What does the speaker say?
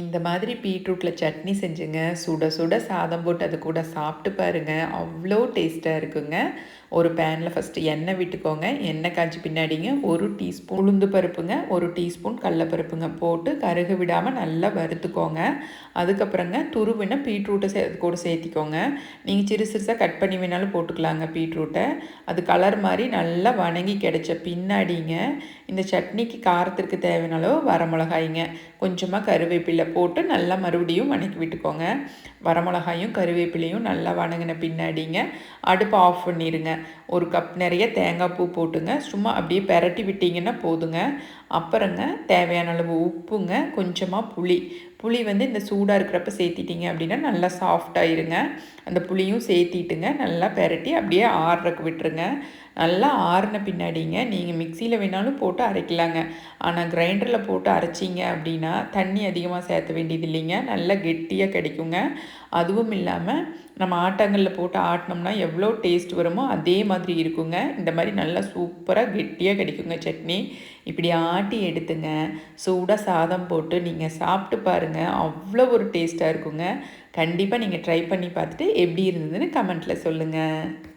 இந்த மாதிரி பீட்ரூட்டில் சட்னி செஞ்சுங்க. சுட சுட சாதம் போட்டு அது கூட சாப்பிட்டு பாருங்கள் அவ்வளோ டேஸ்ட்டாக இருக்குங்க. ஒரு பேனில் ஃபஸ்ட்டு எண்ணெய் விட்டுக்கோங்க. எண்ணெய் காய்ச்சி பின்னாடிங்க ஒரு டீஸ்பூன் உளுந்து பருப்புங்க ஒரு டீஸ்பூன் கடலப்பருப்புங்க போட்டு கருக விடாமல் நல்லா வறுத்துக்கோங்க. அதுக்கப்புறங்க துருவின பீட்ரூட்டை சே கூட சேர்த்திக்கோங்க. நீங்கள் சிறு சிறுசாக கட் பண்ணி வேணாலும் போட்டுக்கலாங்க பீட்ரூட்டை. அது கலர் மாதிரி நல்லா வணங்கி கிடச்ச பின்னாடிங்க இந்த சட்னிக்கு காரத்திற்கு தேவையான அளவு வரமிளகாய்ங்க. கொஞ்சமாக கருவேப்பிலை போட்டு நல்லா மறுபடியும் வணக்கி விட்டுக்கோங்க. வரமிளகாயும் கருவேப்பிலையும் நல்லா வணங்கின பின்னாடிங்க அடுப்பு ஆஃப் பண்ணிடுங்க ஒரு கப் நிறைய தேங்காய் பூ போட்டுங்க. சும்மா அப்படியே பெரட்டி விட்டிங்கன்னா போதுங்க. அப்புறங்க தேவையான அளவு உப்புங்க கொஞ்சமாக புளி. புளி வந்து இந்த சூடாக இருக்கிறப்ப சேர்த்திட்டிங்க அப்படின்னா நல்லா சாஃப்டாகிருங்க அந்த புளியும் சேர்த்திட்டுங்க நல்லா பெரட்டி அப்படியே ஆறுறக்கு விட்டுருங்க. நல்லா ஆறின பின்னாடிங்க நீங்கள் மிக்சியில் வேணாலும் போட்டு அரைக்கலாங்க. ஆனால் கிரைண்டரில் போட்டு அரைச்சிங்க அப்படின்னா தண்ணி அதிகமாக சேர்த்த வேண்டியது இல்லைங்க. நல்லா கெட்டியாக கிடைக்குங்க. அதுவும் இல்லாமல் நம்ம ஆட்டங்களில் போட்டு ஆட்டினோம்னா எவ்வளோ டேஸ்ட் வருமோ அதே மாதிரி இருக்குங்க. இந்த மாதிரி நல்லா சூப்பராக கெட்டியாக கிடைக்குங்க சட்னி. இப்படி ஆட்டி எடுத்துங்க. சூடாக சாதம் போட்டு நீங்கள் சாப்பிட்டு பாருங்கள் அவ்வளோ ஒரு டேஸ்ட்டாக இருக்குங்க. கண்டிப்பாக நீங்கள் ட்ரை பண்ணி பார்த்துட்டு எப்படி இருந்ததுன்னு கமெண்ட்டில் சொல்லுங்கள்